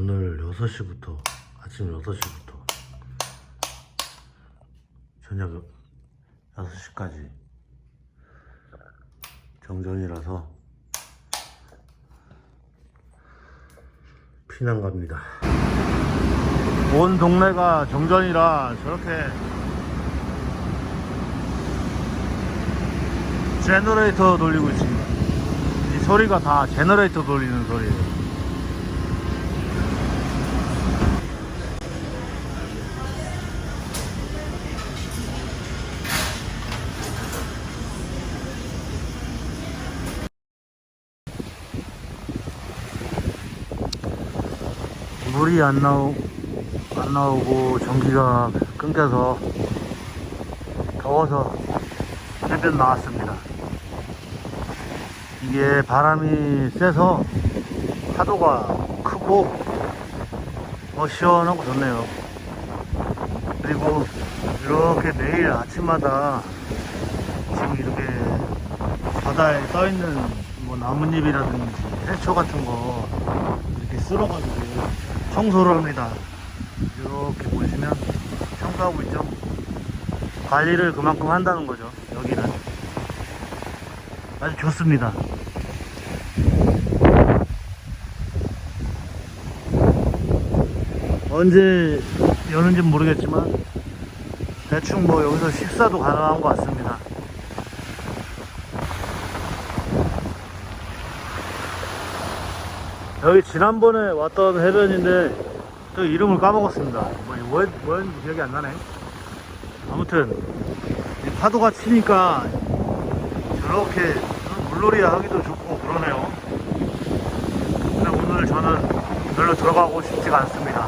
오늘 6시부터 아침 6시부터 저녁 6시까지 정전이라서 피난 갑니다. 온 동네가 정전이라 저렇게 제너레이터 돌리고 있습니다. 이 소리가 다 제너레이터 돌리는 소리예요. 물이 안 나오 안 나오고 전기가 끊겨서 더워서 해변 나왔습니다. 이게 바람이 세서 파도가 크고 어 시원하고 좋네요. 그리고 이렇게 매일 아침마다 지금 이렇게 바다에 떠 있는 뭐 나뭇잎이라든지 해초 같은 거 이렇게 쓸어가지고 청소를 합니다. 이렇게 보시면 청소하고 있죠. 관리를 그만큼 한다는 거죠. 여기는 아주 좋습니다. 언제 여는지 모르겠지만 대충 뭐 여기서 식사도 가능한 것 같습니다. 여기 지난번에 왔던 해변인데 또 이름을 까먹었습니다. 뭐, 뭐, 뭐였는지 기억이 안 나네. 아무튼 이 파도가 치니까 저렇게 물놀이 하기도 좋고 그러네요. 근데 오늘 저는 별로 들어가고 싶지가 않습니다.